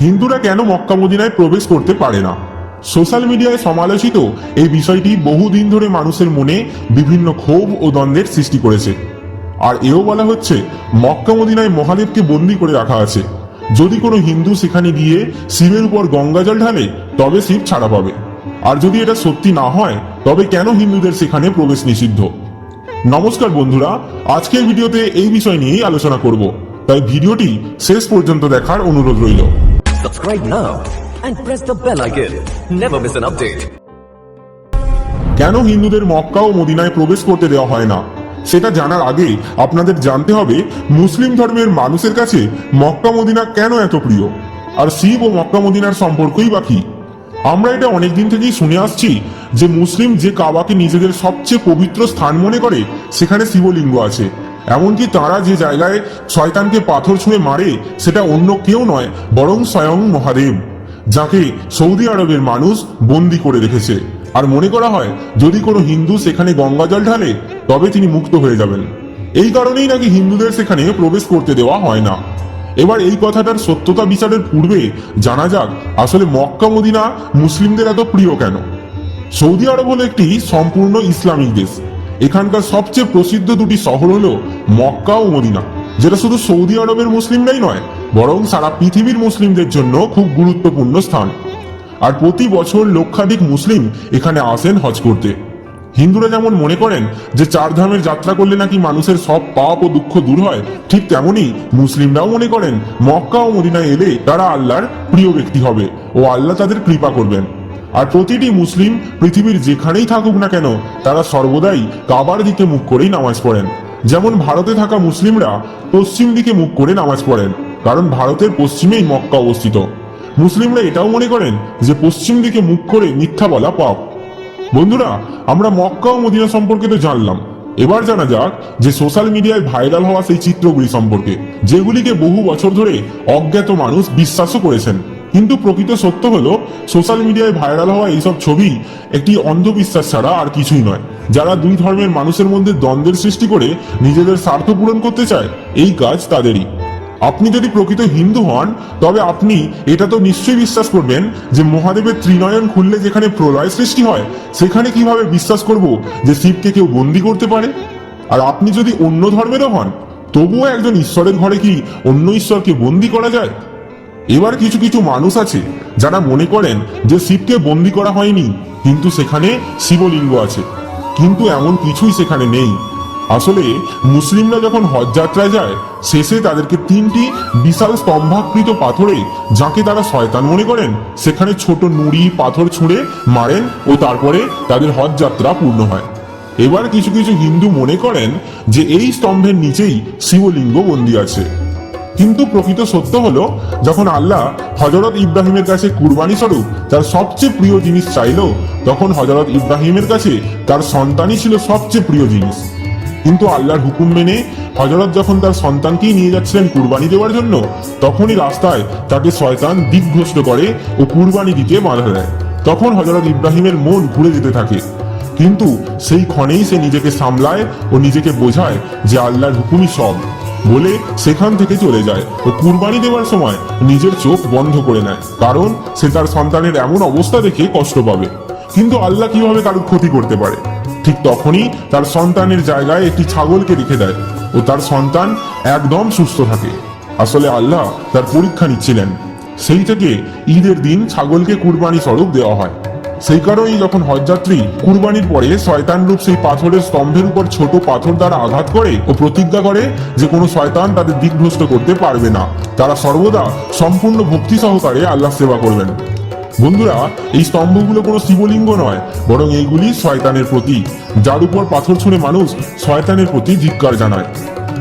হিন্দুরা কেন মক্কা মদিনায় প্রবেশ করতে পারে না? সোশ্যাল মিডিয়ায় সমালোচিত এই বিষয়টি বহুদিন ধরে মানুষের মনে বিভিন্ন ক্ষোভ ও দ্বন্দ্বের সৃষ্টি করেছে। আর এও বলা হচ্ছে, মক্কা মদিনায় মহাদেবকে বন্দি করে রাখা আছে। যদি কোনো হিন্দু সেখানে গিয়ে শিবের উপর গঙ্গাজল ঢালে, তবে শিব ছাড়া পাবে। আর যদি এটা সত্যি না হয়, তবে কেন হিন্দুদের সেখানে প্রবেশ নিষিদ্ধ? নমস্কার বন্ধুরা, আজকের ভিডিওতে এই বিষয় নিয়েই আলোচনা করব। তাই ভিডিওটি শেষ পর্যন্ত দেখার অনুরোধ রইল। Subscribe now and press the bell icon. Never miss an update. কেন হিন্দুদের মক্কা ও মদিনায় প্রবেশ করতে দেওয়া হয় না সেটা জানার আগে আপনাদের জানতে হবে, মুসলিম ধর্মের মানুষের কাছে মক্কা মদিনা কেন এত প্রিয় আর শিব ও মক্কা মদিনার সম্পর্কই বা কি আমরা এটা অনেকদিন থেকেই শুনে আসছি যে মুসলিম যে কাবাকে নিজেদের সবচেয়ে পবিত্র স্থান মনে করে, সেখানে শিবলিঙ্গ আছে এমনকি তারা যে জায়গায় শয়তানকে পাথর ছুঁড়ে মারে, সেটা অন্য কেউ নয়, বরং স্বয়ং মহাদেব, যাকে সৌদি আরবের মানুষ বন্দি করে রেখেছে। আর মনে করা হয়, যদি কোনো হিন্দু সেখানে গঙ্গাজল ঢালে, তবে তিনি মুক্ত হয়ে যাবেন। এই কারণেই নাকি হিন্দুদের সেখানে প্রবেশ করতে দেওয়া হয় না। এবার এই কথাটার সত্যতা বিচারের পূর্বে জানা যাক, আসলে মক্কা, মদিনা মুসলিমদের এত প্রিয় কেন? সৌদি আরব হলো একটি সম্পূর্ণ ইসলামিক দেশ। এখানকার সবচেয়ে প্রসিদ্ধ দুটি শহর হলো মক্কা ও মদিনা, যেটা শুধু সৌদি আরবের মুসলিমরাই নয়, বরং সারা পৃথিবীর মুসলিমদের জন্য খুব গুরুত্বপূর্ণ স্থান। আর প্রতি বছর লক্ষাধিক মুসলিম এখানে আসেন হজ করতে। হিন্দুরা যেমন মনে করেন যে চার ধামের যাত্রা করলে নাকি মানুষের সব পাপ ও দুঃখ দূর হয়, ঠিক তেমনি মুসলিমরাও মনে করেন মক্কা ও মদিনায় এলে তারা আল্লাহর প্রিয় ব্যক্তি হবে ও আল্লাহ তাদের কৃপা করবেন। আর প্রতিটি মুসলিম পৃথিবীর যেখানেই থাকুক না কেন, তারা সর্বদাই কাবার দিকে মুখ করেই নামাজ পড়েন। যেমন ভারতে থাকা মুসলিমরা পশ্চিম দিকে মুখ করে নামাজ পড়েন, কারণ ভারতের পশ্চিমেই মক্কা অবস্থিত। মুসলিমরা এটাও মনে করেন যে পশ্চিম দিকে মুখ করে মিথ্যা বলা পাপ। বন্ধুরা, আমরা মক্কা ও মদিনা সম্পর্কে তো জানলাম। এবার জানা যাক যে সোশ্যাল মিডিয়ায় ভাইরাল হওয়া সেই চিত্রগুলি সম্পর্কে, যেগুলিকে বহু বছর ধরে অজ্ঞাত মানুষ বিশ্বাসও করেছেন। কিন্তু প্রকৃত সত্য হলো সোশ্যাল মিডিয়ায় ভাইরাল হওয়া এইসব ছবি একটি অন্ধবিশ্বাস ছাড়া আর কিছুই নয়। যারা দুই ধর্মের মানুষের মধ্যে দ্বন্দ্বের সৃষ্টি করে নিজেদের স্বার্থ পূরণ করতে চায়, এই কাজ তাদেরই। আপনি যদি প্রকৃত হিন্দু হন, তবে আপনি, এটা তো নিশ্চয়ই বিশ্বাস করবেন, যে মহাদেবের ত্রিনয়ন খুললে যেখানে প্রলয় সৃষ্টি হয়, সেখানে কীভাবে বিশ্বাস করব যে শিবকে কেউ বন্দি করতে পারে? আর আপনি যদি অন্য ধর্মেরও হন, তবুও একজন ঈশ্বরের ঘরে কি অন্য ঈশ্বরকে বন্দি করা যায়? এবার কিছু কিছু মানুষ আছে যারা মনে করেন যে শিবকে বন্দি করা হয়নি, কিন্তু সেখানে শিবলিঙ্গ আছে। কিন্তু এমন কিছুই সেখানে নেই। আসলে মুসলিমরা যখন হজ যাত্রায় যায়, শেষে তাদেরকে তিনটি বিশাল স্তম্ভাকৃত পাথরে যাকে তারা শয়তান মনে করেন, সেখানে ছোট নুড়ি, পাথর ছুঁড়ে মারেন ও তারপরে তাদের হজ যাত্রা পূর্ণ হয়। এবার কিছু কিছু হিন্দু মনে করেন যে এই স্তম্ভের নিচেই শিবলিঙ্গ বন্দী আছে। কিন্তু প্রকৃত সত্য হলো, যখন আল্লাহ হজরত ইব্রাহিমের কাছে কুরবানি স্বরূপ তার সবচেয়ে প্রিয় জিনিস চাইলো, তখন হজরত ইব্রাহিমের কাছে তার সন্তানই ছিল সবচেয়ে প্রিয় জিনিস। কিন্তু আল্লাহর হুকুম মেনে হজরত যখন তার সন্তানকেই নিয়ে যাচ্ছিলেন কুরবানি দেওয়ার জন্য, তখনই রাস্তায় তাকে শয়তান দিকভ্রষ্ট করে ও কুরবানি দিতে বাধা দেয় তখন হজরত ইব্রাহিমের মন ঘুরে যেতে থাকে। কিন্তু সেই ক্ষণেই সে নিজেকে সামলায় ও নিজেকে বোঝায় যে আল্লাহর হুকুমই সব। বলে সেখান থেকে চলে যায় ও কুরবানি দেওয়ার সময় নিজের চোখ বন্ধ করে নেয়, কারণ সে তার সন্তানের এমন অবস্থা দেখে কষ্ট পাবে। কিন্তু আল্লাহ কীভাবে কারোর ক্ষতি করতে পারে? ঠিক তখনই তার সন্তানের জায়গায় একটি ছাগলকে রেখে দেয় ও তার সন্তান একদম সুস্থ থাকে। আসলে আল্লাহ তার পরীক্ষা নিচ্ছিলেন। সেই থেকে ঈদের দিন ছাগলকে কুরবানি স্বরূপ দেওয়া হয়। সেই কারণেই যখন হজযাত্রী কুরবানির পরে শয়তান রূপ সেই পাথরের স্তম্ভের উপর ছোট পাথর দ্বারা আঘাত করে ও প্রতিজ্ঞা করে যে কোনো শয়তান তাদের দিকভ্রষ্ট করতে পারবে না, তারা সর্বদা সম্পূর্ণ ভক্তি সহকারে আল্লাহ সেবা করবেন। বন্ধুরা, এই স্তম্ভগুলো কোনো শিবলিঙ্গ নয়, বরং এইগুলি শয়তানের প্রতি, যার উপর পাথর ছুঁড়ে মানুষ শয়তানের প্রতি ধিক্কার জানায়।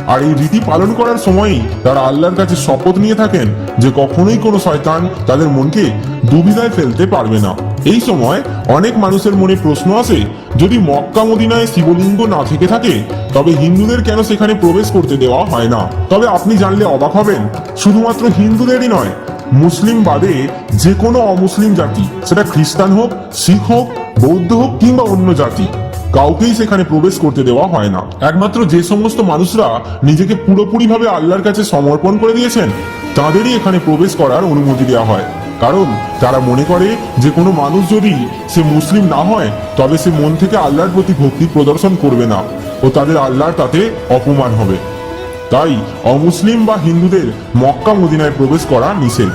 আর এই রীতি পালন করার সময়ই তারা আল্লাহর কাছে শপথ নিয়ে থাকেন যে কখনোই কোনো শয়তান তাদের মনকে দুবিধায় ফেলতে পারবে না। এই সময় অনেক মানুষের মনে প্রশ্ন আসে, যদি মক্কা মদিনায় শিবলিঙ্গ না থেকে থাকে, তবে হিন্দুদের কেন সেখানে প্রবেশ করতে দেওয়া হয় না? তবে আপনি জানলে অবাক হবেন, শুধুমাত্র হিন্দুদেরই নয়, মুসলিম বাদে যে কোনো অমুসলিম জাতি, সেটা খ্রিস্টান হোক, শিখ হোক, বৌদ্ধ হোক কিংবা অন্য জাতি, কাউকেই সেখানে প্রবেশ করতে দেওয়া হয় না। একমাত্র যে সমস্ত মানুষরা নিজেকে পুরোপুরিভাবে আল্লাহর কাছে সমর্পণ করে দিয়েছেন, তাদেরই এখানে প্রবেশ করার অনুমতি দেওয়া হয়। কারণ তারা মনে করে যে কোনো মানুষ যদি সে মুসলিম না হয়, তবে সে মন থেকে আল্লাহর প্রতি ভক্তি প্রদর্শন করবে না ও তাদের আল্লাহর তাতে অপমান হবে। তাই অমুসলিম বা হিন্দুদের মক্কা মদিনায় প্রবেশ করা নিষেধ।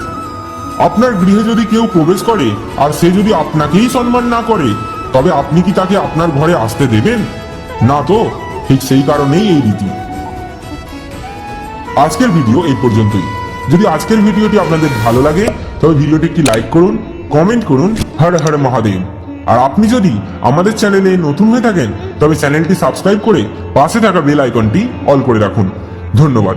আপনার গৃহে যদি কেউ প্রবেশ করে আর সে যদি আপনাকেই সম্মান না করে, তবে আপনি কি তাকে আপনার ঘরে আসতে দেবেন? না তো, ঠিক সেই কারণেই এই রীতি। আজকের ভিডিও এই পর্যন্তই। যদি আজকের ভিডিওটি আপনাদের ভালো লাগে তবে ভিডিওটি একটি লাইক করুন কমেন্ট করুন, হরে হরে মহাদেব। আর আপনি যদি আমাদের চ্যানেলে নতুন হয়ে থাকেন, তবে চ্যানেলটি সাবস্ক্রাইব করে পাশে থাকা বেল আইকনটি অল করে রাখুন। ধন্যবাদ।